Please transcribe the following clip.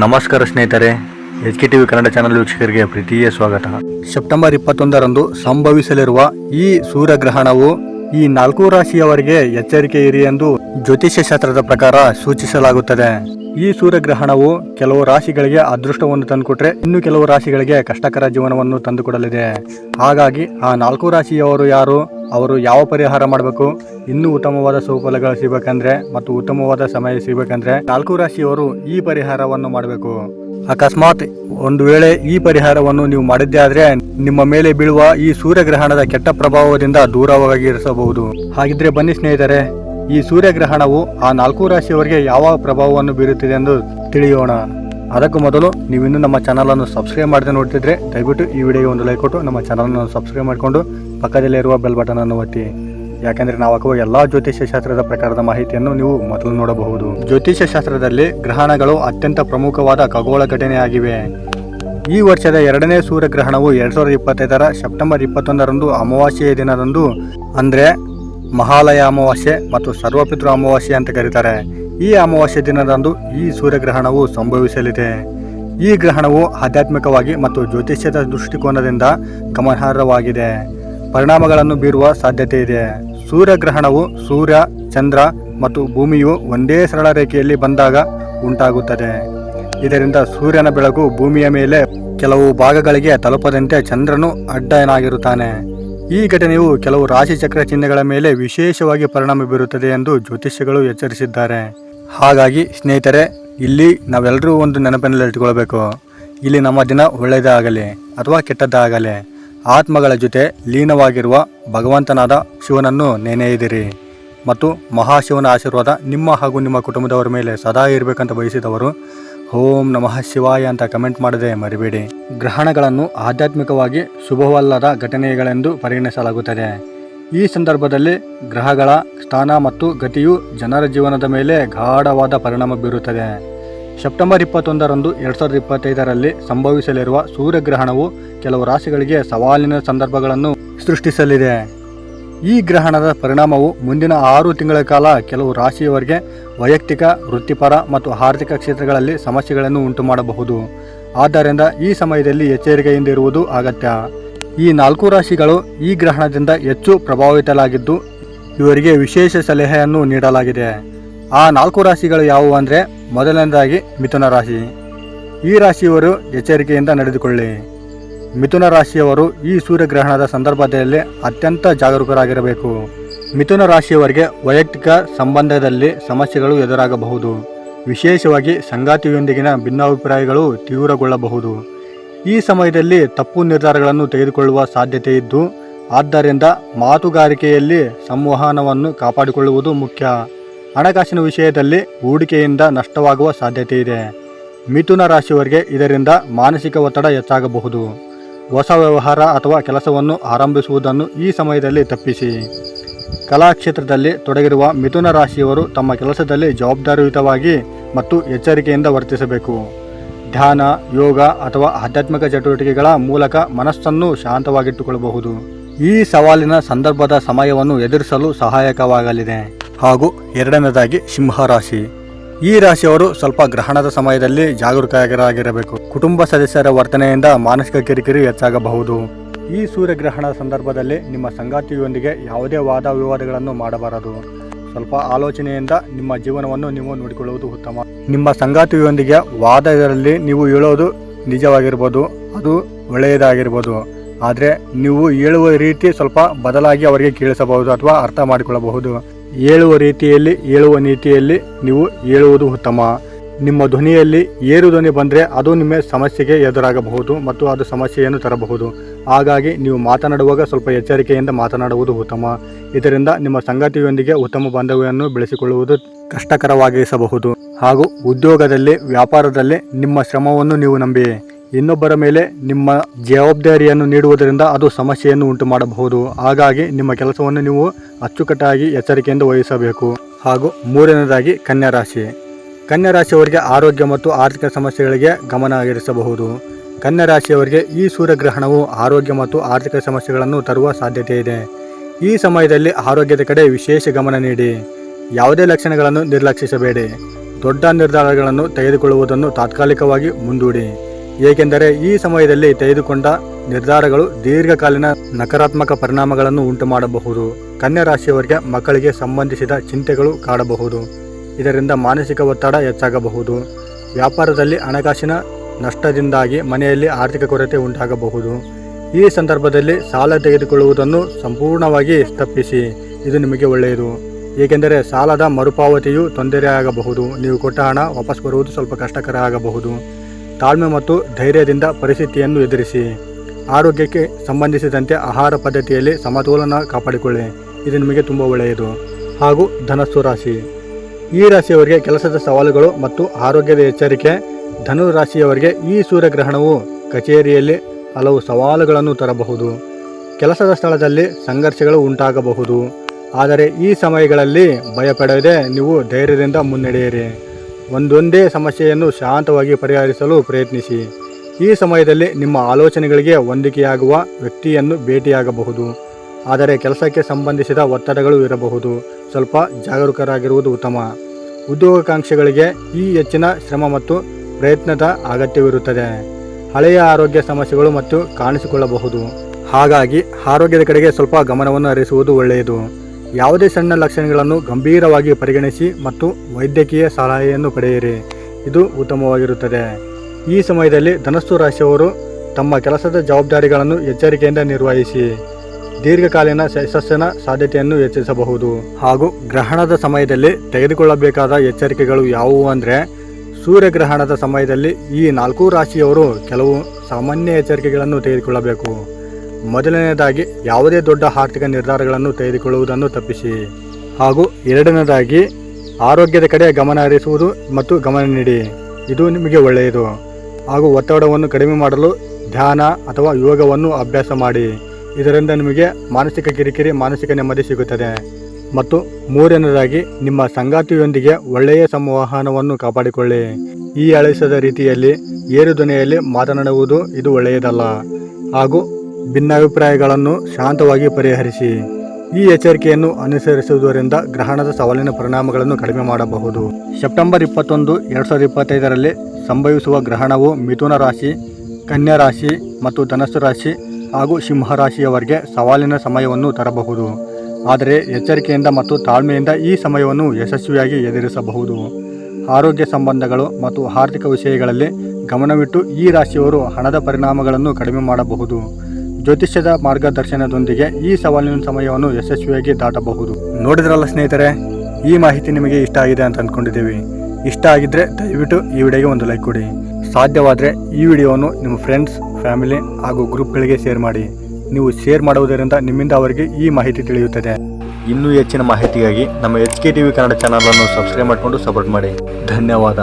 ನಮಸ್ಕಾರ ಸ್ನೇಹಿತರೆ H K TV Kannada channel ವೀಕ್ಷಕರಿಗೆ ಪ್ರೀತಿಯ ಸ್ವಾಗತ. ಸೆಪ್ಟೆಂಬರ್ ಇಪ್ಪತ್ತೊಂದರಂದು ಸಂಭವಿಸಲಿರುವ ಈ ಸೂರ್ಯಗ್ರಹಣವು ಈ ನಾಲ್ಕು ರಾಶಿಯವರಿಗೆ ಎಚ್ಚರಿಕೆ ಇರಿ ಎಂದು ಜ್ಯೋತಿಷ್ಯ ಶಾಸ್ತ್ರದ ಪ್ರಕಾರ ಸೂಚಿಸಲಾಗುತ್ತದೆ. ಈ ಸೂರ್ಯಗ್ರಹಣವು ಕೆಲವು ರಾಶಿಗಳಿಗೆ ಅದೃಷ್ಟವನ್ನು ತಂದುಕೊಟ್ರೆ ಇನ್ನು ಕೆಲವು ರಾಶಿಗಳಿಗೆ ಕಷ್ಟಕರ ಜೀವನವನ್ನು ತಂದುಕೊಡಲಿದೆ. ಹಾಗಾಗಿ ಆ ನಾಲ್ಕು ರಾಶಿಯವರು ಯಾರು? ಅವರು ಯಾವ ಪರಿಹಾರ ಮಾಡಬೇಕು? ಇನ್ನೂ ಉತ್ತಮವಾದ ಸುಫಲಗಳು ಸಿಗಬೇಕಂದ್ರೆ ಮತ್ತು ಉತ್ತಮವಾದ ಸಮಯ ಸಿಗಬೇಕಂದ್ರೆ ನಾಲ್ಕು ರಾಶಿಯವರು ಈ ಪರಿಹಾರವನ್ನು ಮಾಡಬೇಕು. ಅಕಸ್ಮಾತ್ ಒಂದು ವೇಳೆ ಈ ಪರಿಹಾರವನ್ನು ನೀವು ಮಾಡಿದ್ದೇ ಆದ್ರೆ ನಿಮ್ಮ ಮೇಲೆ ಬೀಳುವ ಈ ಸೂರ್ಯಗ್ರಹಣದ ಕೆಟ್ಟ ಪ್ರಭಾವದಿಂದ ದೂರವಾಗಿರಿಸಬಹುದು ಹಾಗಿದ್ರೆ ಬನ್ನಿ ಸ್ನೇಹಿತರೆ, ಈ ಸೂರ್ಯಗ್ರಹಣವು ಆ ನಾಲ್ಕು ರಾಶಿಯವರಿಗೆ ಯಾವ ಪ್ರಭಾವವನ್ನು ಬೀರುತ್ತಿದೆ ಎಂದು ತಿಳಿಯೋಣ. ಅದಕ್ಕೂ ಮೊದಲು ನೀವು ಇನ್ನೂ ನಮ್ಮ ಚಾನಲನ್ನು ಸಬ್ಸ್ಕ್ರೈಬ್ ಮಾಡದೆ ನೋಡ್ತಿದ್ರೆ ದಯವಿಟ್ಟು ಈ ವಿಡಿಯೋಗೆ ಒಂದು ಲೈಕ್ ಕೊಟ್ಟು ನಮ್ಮ ಚಾನಲನ್ನು ಸಬ್ಸ್ಕ್ರೈಬ್ ಮಾಡಿಕೊಂಡು ಪಕ್ಕದಲ್ಲೇ ಇರುವ ಬೆಲ್ ಬಟನ್ ಅನ್ನು ಒತ್ತಿ. ಯಾಕಂದ್ರೆ ನಾವು ಹಾಕುವ ಎಲ್ಲಾ ಜ್ಯೋತಿಷ್ಯ ಶಾಸ್ತ್ರದ ಪ್ರಕಾರದ ಮಾಹಿತಿಯನ್ನು ನೀವು ಮೊದಲು ನೋಡಬಹುದು. ಜ್ಯೋತಿಷ್ಯ ಶಾಸ್ತ್ರದಲ್ಲಿ ಗ್ರಹಣಗಳು ಅತ್ಯಂತ ಪ್ರಮುಖವಾದ ಖಗೋಳ ಘಟನೆಯಾಗಿವೆ. ಈ ವರ್ಷದ ಎರಡನೇ ಸೂರ್ಯಗ್ರಹಣವು ಎರಡ್ ಸಾವಿರದ ಇಪ್ಪತ್ತೈದರ ಸೆಪ್ಟೆಂಬರ್ ಇಪ್ಪತ್ತೊಂದರಂದು ಅಮಾವಾಸ್ಯೆಯ ದಿನದಂದು ಅಂದ್ರೆ ಮಹಾಲಯ ಅಮಾವಾಸ್ಯೆ ಮತ್ತು ಸರ್ವಪಿತೃ ಅಮಾವಾಸ್ಯೆ ಅಂತ ಕರೀತಾರೆ. ಈ ಅಮಾವಾಸ್ಯೆ ದಿನದಂದು ಈ ಸೂರ್ಯಗ್ರಹಣವು ಸಂಭವಿಸಲಿದೆ. ಈ ಗ್ರಹಣವು ಆಧ್ಯಾತ್ಮಿಕವಾಗಿ ಮತ್ತು ಜ್ಯೋತಿಷ್ಯದ ದೃಷ್ಟಿಕೋನದಿಂದ ಗಮನಾರ್ಹವಾಗಿದೆ. ಪರಿಣಾಮಗಳನ್ನು ಬೀರುವ ಸಾಧ್ಯತೆ ಇದೆ. ಸೂರ್ಯಗ್ರಹಣವು ಸೂರ್ಯ, ಚಂದ್ರ ಮತ್ತು ಭೂಮಿಯು ಒಂದೇ ಸರಳ ರೇಖೆಯಲ್ಲಿ ಬಂದಾಗ ಉಂಟಾಗುತ್ತದೆ. ಇದರಿಂದ ಸೂರ್ಯನ ಬೆಳಕು ಭೂಮಿಯ ಮೇಲೆ ಕೆಲವು ಭಾಗಗಳಿಗೆ ತಲುಪದಂತೆ ಚಂದ್ರನು ಅಡ್ಡನಾಗಿರುತ್ತಾನೆ ಈ ಘಟನೆಯು ಕೆಲವು ರಾಶಿಚಕ್ರ ಚಿಹ್ನೆಗಳ ಮೇಲೆ ವಿಶೇಷವಾಗಿ ಪರಿಣಾಮ ಬೀರುತ್ತದೆ ಎಂದು ಜ್ಯೋತಿಷ್ಯಗಳು ಎಚ್ಚರಿಸಿದ್ದಾರೆ. ಹಾಗಾಗಿ, ಸ್ನೇಹಿತರೆ, ಇಲ್ಲಿ ನಾವೆಲ್ಲರೂ ಒಂದು ನೆನಪಿನಲ್ಲಿ ಇಟ್ಕೊಳ್ಬೇಕು ಇಲ್ಲಿ ನಮ್ಮ ದಿನ ಒಳ್ಳೆಯದಾಗಲಿ ಅಥವಾ ಕೆಟ್ಟದ್ದಾಗಲಿ. ಆತ್ಮಗಳ ಜೊತೆ ಲೀನವಾಗಿರುವ ಭಗವಂತನಾದ ಶಿವನನ್ನು ನೆನೆಯಿದಿರಿ ಮತ್ತು ಮಹಾಶಿವನ ಆಶೀರ್ವಾದ ನಿಮ್ಮ ಹಾಗೂ ನಿಮ್ಮ ಕುಟುಂಬದವರ ಮೇಲೆ ಸದಾ ಇರಬೇಕಂತ ಬಯಸಿದವರು, ಓಂ ನಮಃ ಶಿವಾಯ ಅಂತ ಕಮೆಂಟ್ ಮಾಡದೆ ಮರಿಬೇಡಿ. ಗ್ರಹಣಗಳನ್ನು ಆಧ್ಯಾತ್ಮಿಕವಾಗಿ ಶುಭವಲ್ಲದ ಘಟನೆಗಳೆಂದು ಪರಿಗಣಿಸಲಾಗುತ್ತದೆ. ಈ ಸಂದರ್ಭದಲ್ಲಿ ಗ್ರಹಗಳ ಸ್ಥಾನ ಮತ್ತು ಗತಿಯು ಜನರ ಜೀವನದ ಮೇಲೆ ಗಾಢವಾದ ಪರಿಣಾಮ ಬೀರುತ್ತದೆ. ಸೆಪ್ಟೆಂಬರ್ ಇಪ್ಪತ್ತೊಂದರಂದು ಎರಡು ಸಾವಿರದ ಇಪ್ಪತ್ತೈದರಲ್ಲಿ ಸಂಭವಿಸಲಿರುವ ಸೂರ್ಯಗ್ರಹಣವು ಕೆಲವು ರಾಶಿಗಳಿಗೆ ಸವಾಲಿನ ಸಂದರ್ಭಗಳನ್ನು ಸೃಷ್ಟಿಸಲಿದೆ. ಈ ಗ್ರಹಣದ ಪರಿಣಾಮವು ಮುಂದಿನ ಆರು ತಿಂಗಳ ಕಾಲ ಕೆಲವು ರಾಶಿಯವರಿಗೆ ವೈಯಕ್ತಿಕ, ವೃತ್ತಿಪರ ಮತ್ತು ಆರ್ಥಿಕ ಕ್ಷೇತ್ರಗಳಲ್ಲಿ ಸಮಸ್ಯೆಗಳನ್ನು ಉಂಟು ಮಾಡಬಹುದು ಆದ್ದರಿಂದ ಈ ಸಮಯದಲ್ಲಿ ಎಚ್ಚರಿಕೆಯಿಂದ ಇರುವುದು ಅಗತ್ಯ. ಈ ನಾಲ್ಕು ರಾಶಿಗಳು ಈ ಗ್ರಹಣದಿಂದ ಹೆಚ್ಚು ಪ್ರಭಾವಿತಲಾಗಿದ್ದು ಇವರಿಗೆ ವಿಶೇಷ ಸಲಹೆಯನ್ನು ನೀಡಲಾಗಿದೆ. ಆ ನಾಲ್ಕು ರಾಶಿಗಳು ಯಾವುವು ಅಂದರೆ ಮೊದಲನೇದಾಗಿ ಮಿಥುನ ರಾಶಿ. ಈ ರಾಶಿಯವರು ಎಚ್ಚರಿಕೆಯಿಂದ ನಡೆದುಕೊಳ್ಳಿ. ಮಿಥುನ ರಾಶಿಯವರು ಈ ಸೂರ್ಯಗ್ರಹಣದ ಸಂದರ್ಭದಲ್ಲಿ ಅತ್ಯಂತ ಜಾಗರೂಕರಾಗಿರಬೇಕು. ಮಿಥುನ ರಾಶಿಯವರಿಗೆ ವೈಯಕ್ತಿಕ ಸಂಬಂಧದಲ್ಲಿ ಸಮಸ್ಯೆಗಳು ಎದುರಾಗಬಹುದು. ವಿಶೇಷವಾಗಿ ಸಂಗಾತಿಯೊಂದಿಗಿನ ಭಿನ್ನಾಭಿಪ್ರಾಯಗಳು ತೀವ್ರಗೊಳ್ಳಬಹುದು. ಈ ಸಮಯದಲ್ಲಿ ತಪ್ಪು ನಿರ್ಧಾರಗಳನ್ನು ತೆಗೆದುಕೊಳ್ಳುವ ಸಾಧ್ಯತೆ ಇದ್ದು, ಆದ್ದರಿಂದ ಮಾತುಗಾರಿಕೆಯಲ್ಲಿ ಸಂವಹನವನ್ನು ಕಾಪಾಡಿಕೊಳ್ಳುವುದು ಮುಖ್ಯ. ಹಣಕಾಸಿನ ವಿಷಯದಲ್ಲಿ ಹೂಡಿಕೆಯಿಂದ ನಷ್ಟವಾಗುವ ಸಾಧ್ಯತೆ ಇದೆ ಮಿಥುನ ರಾಶಿಯವರಿಗೆ ಇದರಿಂದ ಮಾನಸಿಕ ಒತ್ತಡ ಹೆಚ್ಚಾಗಬಹುದು. ಹೊಸ ವ್ಯವಹಾರ ಅಥವಾ ಕೆಲಸವನ್ನು ಆರಂಭಿಸುವುದನ್ನು ಈ ಸಮಯದಲ್ಲಿ ತಪ್ಪಿಸಿ. ಕಲಾಕ್ಷೇತ್ರದಲ್ಲಿ ತೊಡಗಿರುವ ಮಿಥುನ ರಾಶಿಯವರು ತಮ್ಮ ಕೆಲಸದಲ್ಲಿ ಜವಾಬ್ದಾರಿಯುತವಾಗಿ ಮತ್ತು ಎಚ್ಚರಿಕೆಯಿಂದ ವರ್ತಿಸಬೇಕು. ಧ್ಯಾನ, ಯೋಗ ಅಥವಾ ಆಧ್ಯಾತ್ಮಿಕ ಚಟುವಟಿಕೆಗಳ ಮೂಲಕ ಮನಸ್ಸನ್ನು ಶಾಂತವಾಗಿಟ್ಟುಕೊಳ್ಳಬಹುದು. ಈ ಸವಾಲಿನ ಸಂದರ್ಭದ ಸಮಯವನ್ನು ಎದುರಿಸಲು ಸಹಾಯಕವಾಗಲಿದೆ. ಹಾಗೂ ಎರಡನೇದಾಗಿ ಸಿಂಹ ರಾಶಿ. ಈ ರಾಶಿಯವರು ಸ್ವಲ್ಪ ಗ್ರಹಣದ ಸಮಯದಲ್ಲಿ ಜಾಗರೂಕರಾಗಿರಬೇಕು. ಕುಟುಂಬ ಸದಸ್ಯರ ವರ್ತನೆಯಿಂದ ಮಾನಸಿಕ ಕಿರಿಕಿರಿ ಹೆಚ್ಚಾಗಬಹುದು. ಈ ಸೂರ್ಯಗ್ರಹಣ ಸಂದರ್ಭದಲ್ಲಿ ನಿಮ್ಮ ಸಂಗಾತಿಯೊಂದಿಗೆ ಯಾವುದೇ ವಾದ ವಿವಾದಗಳನ್ನು ಮಾಡಬಾರದು. ಸ್ವಲ್ಪ ಆಲೋಚನೆಯಿಂದ ನಿಮ್ಮ ಜೀವನವನ್ನು ನೀವು ನೋಡಿಕೊಳ್ಳುವುದು ಉತ್ತಮ. ನಿಮ್ಮ ಸಂಗಾತಿಯೊಂದಿಗೆ ವಾದದಲ್ಲಿ ನೀವು ಹೇಳೋದು ನಿಜವಾಗಿರ್ಬೋದು, ಅದು ಒಳ್ಳೆಯದಾಗಿರ್ಬೋದು. ಆದರೆ ನೀವು ಹೇಳುವ ರೀತಿ ಸ್ವಲ್ಪ ಬದಲಾಗಿ ಅವರಿಗೆ ಕೇಳಿಸಬಹುದು ಅಥವಾ ಅರ್ಥ ಮಾಡಿಕೊಳ್ಳಬಹುದು. ಹೇಳುವ ರೀತಿಯಲ್ಲಿ ಹೇಳುವ ನೀತಿಯಲ್ಲಿ ನೀವು ಹೇಳುವುದು ಉತ್ತಮ. ನಿಮ್ಮ ಧ್ವನಿಯಲ್ಲಿ ಏರು ಧ್ವನಿ ಬಂದರೆ ಅದು ನಿಮ್ಮ ಸಮಸ್ಯೆಗೆ ಎದುರಾಗಬಹುದು ಮತ್ತು ಅದು ಸಮಸ್ಯೆಯನ್ನು ತರಬಹುದು. ಹಾಗಾಗಿ ನೀವು ಮಾತನಾಡುವಾಗ ಸ್ವಲ್ಪ ಎಚ್ಚರಿಕೆಯಿಂದ ಮಾತನಾಡುವುದು ಉತ್ತಮ. ಇದರಿಂದ ನಿಮ್ಮ ಸಂಗತಿಯೊಂದಿಗೆ ಉತ್ತಮ ಬಾಂಧವ್ಯವನ್ನು ಬೆಳೆಸಿಕೊಳ್ಳುವುದು ಕಷ್ಟಕರವಾಗಿಸಬಹುದು. ಹಾಗೂ ಉದ್ಯೋಗದಲ್ಲಿ, ವ್ಯಾಪಾರದಲ್ಲಿ ನಿಮ್ಮ ಶ್ರಮವನ್ನು ನೀವು ನಂಬಿ. ಇನ್ನೊಬ್ಬರ ಮೇಲೆ ನಿಮ್ಮ ಜವಾಬ್ದಾರಿಯನ್ನು ನೀಡುವುದರಿಂದ ಅದು ಸಮಸ್ಯೆಯನ್ನು ಉಂಟು ಮಾಡಬಹುದು ಹಾಗಾಗಿ ನಿಮ್ಮ ಕೆಲಸವನ್ನು ನೀವು ಅಚ್ಚುಕಟ್ಟಾಗಿ ಎಚ್ಚರಿಕೆಯಿಂದ ವಹಿಸಬೇಕು. ಹಾಗೂ ಮೂರನೇದಾಗಿ ಕನ್ಯಾ ರಾಶಿ ಕನ್ಯಾ ರಾಶಿಯವರಿಗೆ ಆರೋಗ್ಯ ಮತ್ತು ಆರ್ಥಿಕ ಸಮಸ್ಯೆಗಳಿಗೆ ಗಮನ ಹರಿಸಬಹುದು. ಕನ್ಯಾ ರಾಶಿಯವರಿಗೆ ಈ ಸೂರ್ಯಗ್ರಹಣವು ಆರೋಗ್ಯ ಮತ್ತು ಆರ್ಥಿಕ ಸಮಸ್ಯೆಗಳನ್ನು ತರುವ ಸಾಧ್ಯತೆ ಇದೆ. ಈ ಸಮಯದಲ್ಲಿ ಆರೋಗ್ಯದ ಕಡೆ ವಿಶೇಷ ಗಮನ ನೀಡಿ. ಯಾವುದೇ ಲಕ್ಷಣಗಳನ್ನು ನಿರ್ಲಕ್ಷಿಸಬೇಡಿ. ದೊಡ್ಡ ನಿರ್ಧಾರಗಳನ್ನು ತೆಗೆದುಕೊಳ್ಳುವುದನ್ನು ತಾತ್ಕಾಲಿಕವಾಗಿ ಮುಂದೂಡಿ. ಏಕೆಂದರೆ ಈ ಸಮಯದಲ್ಲಿ ತೆಗೆದುಕೊಂಡ ನಿರ್ಧಾರಗಳು ದೀರ್ಘಕಾಲೀನ ನಕಾರಾತ್ಮಕ ಪರಿಣಾಮಗಳನ್ನು ಉಂಟು ಮಾಡಬಹುದು ಕನ್ಯಾ ರಾಶಿಯವರಿಗೆ ಮಕ್ಕಳಿಗೆ ಸಂಬಂಧಿಸಿದ ಚಿಂತೆಗಳು ಕಾಡಬಹುದು. ಇದರಿಂದ ಮಾನಸಿಕ ಒತ್ತಡ ಹೆಚ್ಚಾಗಬಹುದು. ವ್ಯಾಪಾರದಲ್ಲಿ ಹಣಕಾಸಿನ ನಷ್ಟದಿಂದಾಗಿ ಮನೆಯಲ್ಲಿ ಆರ್ಥಿಕ ಕೊರತೆ ಉಂಟಾಗಬಹುದು. ಈ ಸಂದರ್ಭದಲ್ಲಿ ಸಾಲ ತೆಗೆದುಕೊಳ್ಳುವುದನ್ನು ಸಂಪೂರ್ಣವಾಗಿ ತಪ್ಪಿಸಿ. ಇದು ನಿಮಗೆ ಒಳ್ಳೆಯದು. ಏಕೆಂದರೆ ಸಾಲದ ಮರುಪಾವತಿಯು ತೊಂದರೆಯಾಗಬಹುದು. ನೀವು ಕೊಟ್ಟ ಹಣ ವಾಪಸ್ ಬರುವುದು ಸ್ವಲ್ಪ ಕಷ್ಟಕರ ಆಗಬಹುದು. ತಾಳ್ಮೆ ಮತ್ತು ಧೈರ್ಯದಿಂದ ಪರಿಸ್ಥಿತಿಯನ್ನು ಎದುರಿಸಿ. ಆರೋಗ್ಯಕ್ಕೆ ಸಂಬಂಧಿಸಿದಂತೆ ಆಹಾರ ಪದ್ಧತಿಯಲ್ಲಿ ಸಮತೋಲನ ಕಾಪಾಡಿಕೊಳ್ಳಿ. ಇದು ನಿಮಗೆ ತುಂಬ ಒಳ್ಳೆಯದು. ಹಾಗೂ ಧನಸ್ಸು ರಾಶಿ. ಈ ರಾಶಿಯವರಿಗೆ ಕೆಲಸದ ಸವಾಲುಗಳು ಮತ್ತು ಆರೋಗ್ಯದ ಎಚ್ಚರಿಕೆ, ಧನು ರಾಶಿಯವರಿಗೆ ಈ ಸೂರ್ಯಗ್ರಹಣವು ಕಚೇರಿಯಲ್ಲಿ ಹಲವು ಸವಾಲುಗಳನ್ನು ತರಬಹುದು. ಕೆಲಸದ ಸ್ಥಳದಲ್ಲಿ ಸಂಘರ್ಷಗಳು ಉಂಟಾಗಬಹುದು. ಆದರೆ ಈ ಸಮಯಗಳಲ್ಲಿ ಭಯಪಡದೆ ನೀವು ಧೈರ್ಯದಿಂದ ಮುನ್ನಡೆಯಿರಿ. ಒಂದೊಂದೇ ಸಮಸ್ಯೆಯನ್ನು ಶಾಂತವಾಗಿ ಪರಿಹರಿಸಲು ಪ್ರಯತ್ನಿಸಿ. ಈ ಸಮಯದಲ್ಲಿ ನಿಮ್ಮ ಆಲೋಚನೆಗಳಿಗೆ ಹೊಂದಿಕೆಯಾಗುವ ವ್ಯಕ್ತಿಯನ್ನು ಭೇಟಿಯಾಗಬಹುದು. ಆದರೆ ಕೆಲಸಕ್ಕೆ ಸಂಬಂಧಿಸಿದ ಒತ್ತಡಗಳು ಇರಬಹುದು. ಸ್ವಲ್ಪ ಜಾಗರೂಕರಾಗಿರುವುದು ಉತ್ತಮ. ಉದ್ಯೋಗಾಕಾಂಕ್ಷಿಗಳಿಗೆ ಈ ಹೆಚ್ಚಿನ ಶ್ರಮ ಮತ್ತು ಪ್ರಯತ್ನದ ಅಗತ್ಯವಿರುತ್ತದೆ. ಹಳೆಯ ಆರೋಗ್ಯ ಸಮಸ್ಯೆಗಳು ಮತ್ತು ಕಾಣಿಸಿಕೊಳ್ಳಬಹುದು. ಹಾಗಾಗಿ ಆರೋಗ್ಯದ ಕಡೆಗೆ ಸ್ವಲ್ಪ ಗಮನವನ್ನು ಹರಿಸುವುದು ಒಳ್ಳೆಯದು. ಯಾವುದೇ ಸಣ್ಣ ಲಕ್ಷಣಗಳನ್ನು ಗಂಭೀರವಾಗಿ ಪರಿಗಣಿಸಿ ಮತ್ತು ವೈದ್ಯಕೀಯ ಸಲಹೆಯನ್ನು ಪಡೆಯಿರಿ. ಇದು ಉತ್ತಮವಾಗಿರುತ್ತದೆ. ಈ ಸಮಯದಲ್ಲಿ ಧನಸ್ಸು ರಾಶಿಯವರು ತಮ್ಮ ಕೆಲಸದ ಜವಾಬ್ದಾರಿಗಳನ್ನು ಎಚ್ಚರಿಕೆಯಿಂದ ನಿರ್ವಹಿಸಿ, ದೀರ್ಘಕಾಲೀನ ಯಶಸ್ಸಿನ ಸಾಧ್ಯತೆಯನ್ನು ಹೆಚ್ಚಿಸಬಹುದು. ಹಾಗೂ ಗ್ರಹಣದ ಸಮಯದಲ್ಲಿ ತೆಗೆದುಕೊಳ್ಳಬೇಕಾದ ಎಚ್ಚರಿಕೆಗಳು ಯಾವುವು ಅಂದರೆ ಸೂರ್ಯಗ್ರಹಣದ ಸಮಯದಲ್ಲಿ ಈ ನಾಲ್ಕು ರಾಶಿಯವರು ಕೆಲವು ಸಾಮಾನ್ಯ ಎಚ್ಚರಿಕೆಗಳನ್ನು ತೆಗೆದುಕೊಳ್ಳಬೇಕು. ಮೊದಲನೆಯದಾಗಿ ಯಾವುದೇ ದೊಡ್ಡ ಆರ್ಥಿಕ ನಿರ್ಧಾರಗಳನ್ನು ತೆಗೆದುಕೊಳ್ಳುವುದನ್ನು ತಪ್ಪಿಸಿ. ಹಾಗೂ ಎರಡನೇದಾಗಿ ಆರೋಗ್ಯದ ಕಡೆ ಗಮನ ಹರಿಸುವುದು ಮತ್ತು ಗಮನ ನೀಡಿ. ಇದು ನಿಮಗೆ ಒಳ್ಳೆಯದು. ಹಾಗೂ ಒತ್ತಡವನ್ನು ಕಡಿಮೆ ಮಾಡಲು ಧ್ಯಾನ ಅಥವಾ ಯೋಗವನ್ನು ಅಭ್ಯಾಸ ಮಾಡಿ. ಇದರಿಂದ ನಿಮಗೆ ಮಾನಸಿಕ ಕಿರಿಕಿರಿ, ಮಾನಸಿಕ ನೆಮ್ಮದಿ ಸಿಗುತ್ತದೆ. ಮತ್ತು ಮೂರನೇದಾಗಿ ನಿಮ್ಮ ಸಂಗಾತಿಯೊಂದಿಗೆ ಒಳ್ಳೆಯ ಸಂವಹನವನ್ನು ಕಾಪಾಡಿಕೊಳ್ಳಿ. ಈ ಅಳಿಸದ ರೀತಿಯಲ್ಲಿ ಏರು ಧ್ವನಿಯಲ್ಲಿ ಮಾತನಾಡುವುದು ಇದು ಒಳ್ಳೆಯದಲ್ಲ. ಹಾಗೂ ಭಿನ್ನಾಭಿಪ್ರಾಯಗಳನ್ನು ಶಾಂತವಾಗಿ ಪರಿಹರಿಸಿ. ಈ ಎಚ್ಚರಿಕೆಯನ್ನು ಅನುಸರಿಸುವುದರಿಂದ ಗ್ರಹಣದ ಸವಾಲಿನ ಪರಿಣಾಮಗಳನ್ನು ಕಡಿಮೆ ಮಾಡಬಹುದು. ಸೆಪ್ಟೆಂಬರ್ ಇಪ್ಪತ್ತೊಂದು, ಎರಡು ಸಾವಿರದ ಇಪ್ಪತ್ತೈದರಲ್ಲಿ ಸಂಭವಿಸುವ ಗ್ರಹಣವು ಮಿಥುನ ರಾಶಿ, ಕನ್ಯಾ ರಾಶಿ ಮತ್ತು ಧನಸ್ಸು ರಾಶಿ ಹಾಗೂ ಸಿಂಹ ರಾಶಿಯವರಿಗೆ ಸವಾಲಿನ ಸಮಯವನ್ನು ತರಬಹುದು. ಆದರೆ ಎಚ್ಚರಿಕೆಯಿಂದ ಮತ್ತು ತಾಳ್ಮೆಯಿಂದ ಈ ಸಮಯವನ್ನು ಯಶಸ್ವಿಯಾಗಿ ಎದುರಿಸಬಹುದು. ಆರೋಗ್ಯ ಸಂಬಂಧಗಳು ಮತ್ತು ಆರ್ಥಿಕ ವಿಷಯಗಳಲ್ಲಿ ಗಮನವಿಟ್ಟು ಈ ರಾಶಿಯವರು ಹಣದ ಪರಿಣಾಮಗಳನ್ನು ಕಡಿಮೆ ಮಾಡಬಹುದು. ಜ್ಯೋತಿಷ್ಯದ ಮಾರ್ಗದರ್ಶನದೊಂದಿಗೆ ಈ ಸವಾಲಿನ ಸಮಯವನ್ನು ಯಶಸ್ವಿಯಾಗಿ ದಾಟಬಹುದು. ನೋಡಿದ್ರಲ್ಲ ಸ್ನೇಹಿತರೆ, ಈ ಮಾಹಿತಿ ನಿಮಗೆ ಇಷ್ಟ ಆಗಿದೆ ಅಂತ ಅಂದ್ಕೊಂಡಿದ್ದೀವಿ ಇಷ್ಟ ಆಗಿದ್ರೆ ದಯವಿಟ್ಟು ಈ ವಿಡಿಯೋಗೆ ಒಂದು ಲೈಕ್ ಕೊಡಿ. ಸಾಧ್ಯವಾದರೆ ಈ ವಿಡಿಯೋವನ್ನು ನಿಮ್ಮ ಫ್ರೆಂಡ್ಸ್, ಫ್ಯಾಮಿಲಿ ಹಾಗೂ ಗ್ರೂಪ್ಗಳಿಗೆ ಶೇರ್ ಮಾಡಿ. ನೀವು ಶೇರ್ ಮಾಡುವುದರಿಂದ ನಿಮ್ಮಿಂದ ಅವರಿಗೆ ಈ ಮಾಹಿತಿ ತಿಳಿಯುತ್ತದೆ. ಇನ್ನೂ ಹೆಚ್ಚಿನ ಮಾಹಿತಿಗಾಗಿ ನಮ್ಮ H K T V Kannada ಚಾನಲನ್ನು ಸಬ್ಸ್ಕ್ರೈಬ್ ಮಾಡಿಕೊಂಡು ಸಪೋರ್ಟ್ ಮಾಡಿ. ಧನ್ಯವಾದ.